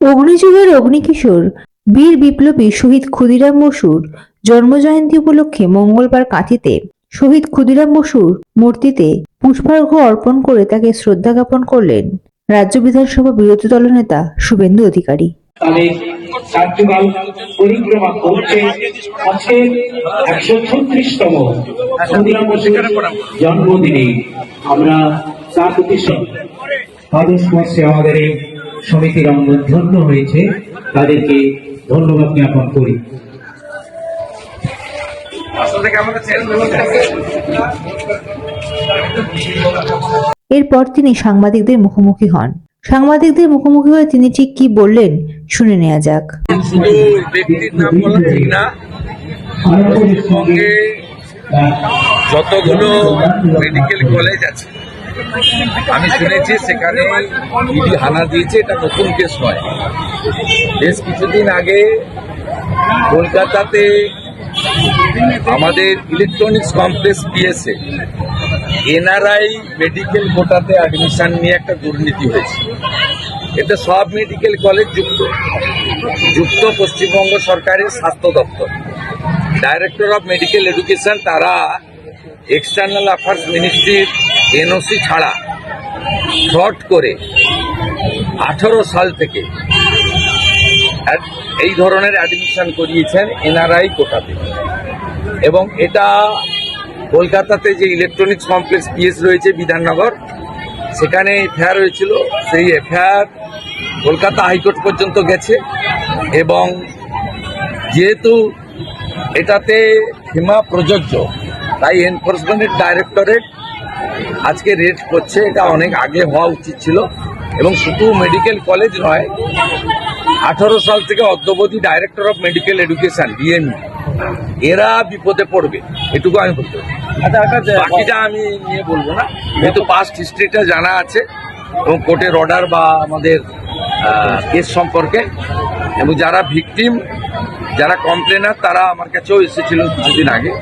অগ্নিযুগের অগ্নিকিশোর বীর বিপ্লবী শহীদ ক্ষুদিরাম বসুর জন্মজয়ন্তী উপলক্ষে মঙ্গলবার কাঁথিতে শহীদ ক্ষুদিরাম বসুর মূর্তিতে পুষ্পার্ঘ্য অর্পণ করে তাকে শ্রদ্ধা জ্ঞাপন করলেন রাজ্য বিধানসভা বিরোধী দলনেতা শুভেন্দু অধিকারী। কার্যকাল পরিক্রমা করছে আজকে একশো ছত্রিশতম জন্মদিনে আমরা তার প্রতি তাদের স্পর্শে আমাদের এই সমিতির অঙ্গ ধন্য হয়েছে তাদেরকে ধন্যবাদ জ্ঞাপন করি। এরপর তিনি সাংবাদিকদের মুখোমুখি হন। সাংবাদিকদের মুখোমুখি হয়ে তিনি ঠিক কি বললেন শুনে নেওয়া যাক। শুধু ব্যক্তির নাম বলা ঠিক না পশ্চিমবঙ্গে যতগুলো মেডিকেল কলেজ আছে আমি শুনেছি সেখানে ইডি হানা দিয়েছে, এটা নতুন কেস নয়। বেশ কিছুদিন আগে কলকাতাতে আমাদের electronics complex PSA NRI medical কোটাতে admission নিয়ে একটা দুর্নীতি হয়েছে। এতে সব মেডিকেল কলেজ যুক্ত যুক্ত পশ্চিমবঙ্গ সরকারের স্বাস্থ্য দপ্তর। ডাইরেক্টর অফ মেডিকেল এডুকেশন তারা এক্সটার্নাল অ্যাফেয়ার্স মিনিস্ট্রির এনওসি ছাড়া ফ্রড করে আঠারো সাল থেকে এই ধরনের অ্যাডমিশন করিয়েছেন এনআরআই কোটাতে। এবং এটা কলকাতাতে যে ইলেকট্রনিক্স কমপ্লেক্স পিএস রয়েছে বিধাননগর, সেখানে এফআইআর হয়েছিল। সেই এফআইআর কলকাতা হাইকোর্ট পর্যন্ত গেছে এবং যেহেতু এটাতে সীমা প্রযোজ্য, তাই এনফোর্সমেন্টের ডাইরেক্টরেট আজকে রেড করছে এটা অনেক আগে হওয়া উচিত ছিল এবং শুধু মেডিকেল কলেজ নয় আঠারো সাল থেকে অদ্যবধি director of medical education DME এরা বিপদে পড়বে এটুকু আমি বলতে পারি। বাকিটা আমি নিয়ে বলব না যেহেতু পাস্ট হিস্ট্রিটা জানা আছে এবং কোর্টের অর্ডার বা আমাদের কেস সম্পর্কে। এবং যারা ভিকটিম যারা কমপ্লেনার তারা আমার কাছেও এসেছিলেন কিছুদিন আগে।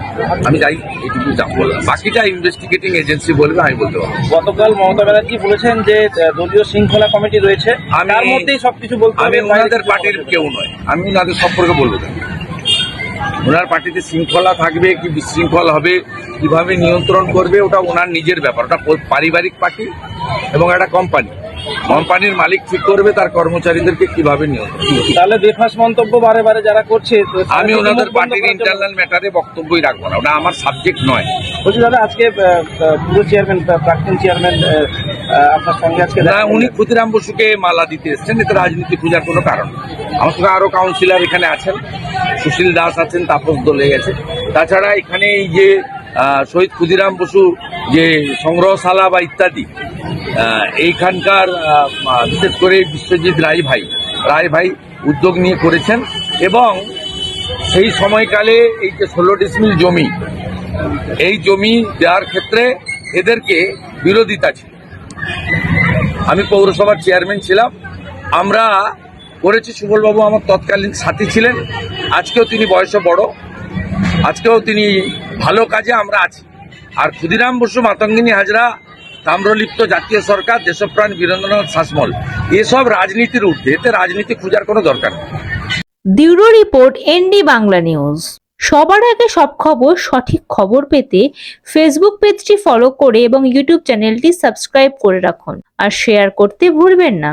আমি যাই এইটুকু যা বললাম বাকিটা ইনভেস্টিগেটিং এজেন্সি বলবে আমি বলতে পারব। গতকাল মমতা ব্যানার্জি বলেছেন যে দলীয় শৃঙ্খলা কমিটি রয়েছে। আমি- তার মধ্যেই সবকিছু বলতে আমি ওনাদের পার্টির কেউ নয়। আমি ওনাদের সম্পর্কে বলব। ওনার পার্টিতে শৃঙ্খলা থাকবে কি বিশৃঙ্খল হবে কীভাবে নিয়ন্ত্রণ করবে ওটা ওনার নিজের ব্যাপার। ওটা পারিবারিক পার্টি এবং একটা কোম্পানি কোম্পানির মালিক ঠিক করবে তার কর্মচারীদেরকে কীভাবে করবে। তাহলে বেফাস মন্তব্য বারে বারে যারা করছে আমি ওনাদের পার্টির ইন্টারনাল ম্যাটারে বক্তব্যই রাখব না ওটা আমার সাবজেক্ট নয় বলছি দাদা আজকে পুরো চেয়ারম্যান প্রাক্তন চেয়ারম্যান আপনার সঙ্গে আজকে না উনি। ক্ষুদিরাম বসুকে মালা দিতে এসছেন এতে রাজনীতি খোঁজার কোনো কারণ। আমার সঙ্গে আরও কাউন্সিলর এখানে আছেন সুশীল দাস আছেন তাপস দলে গেছে তাছাড়া এখানে এই যে শহীদ ক্ষুদিরাম বসু যে সংগ্রহশালা বা ইত্যাদি এইখানকার বিশেষ করে বিশ্বজিৎ রায় ভাই। রায় ভাই উদ্যোগ নিয়ে করেছেন এবং সেই সময়কালে এই যে ষোলো ডিসমিল জমি, এই জমি দেওয়ার ক্ষেত্রে এদেরকে বিরোধিতা ছিল। আমি পৌরসভার চেয়ারম্যান ছিলাম। আমরা করেছি, সুবলবাবু আমার তৎকালীন সাথী ছিলেন। আজকেও তিনি বয়সে বড়। আজকেও তিনি ভালো কাজে আমরা আছি। আর ক্ষুদিরাম বসু, মাতঙ্গিনী হাজরা তাম্রলিপ্ত জাতীয় সরকার, দেশপ্রাণ বীরেন্দ্রনাথ শাসমল। এসব রাজনীতির ঊর্ধ্বে, এতে রাজনীতি খোঁজার কোনো দরকার নেই। Report, ND Bangla news. সবার আগে সব খবর, সঠিক খবর পেতে ফেসবুক পেজটি ফলো করে এবং ইউটিউব চ্যানেলটি সাবস্ক্রাইব করে রাখুন। আর শেয়ার করতে ভুলবেন না।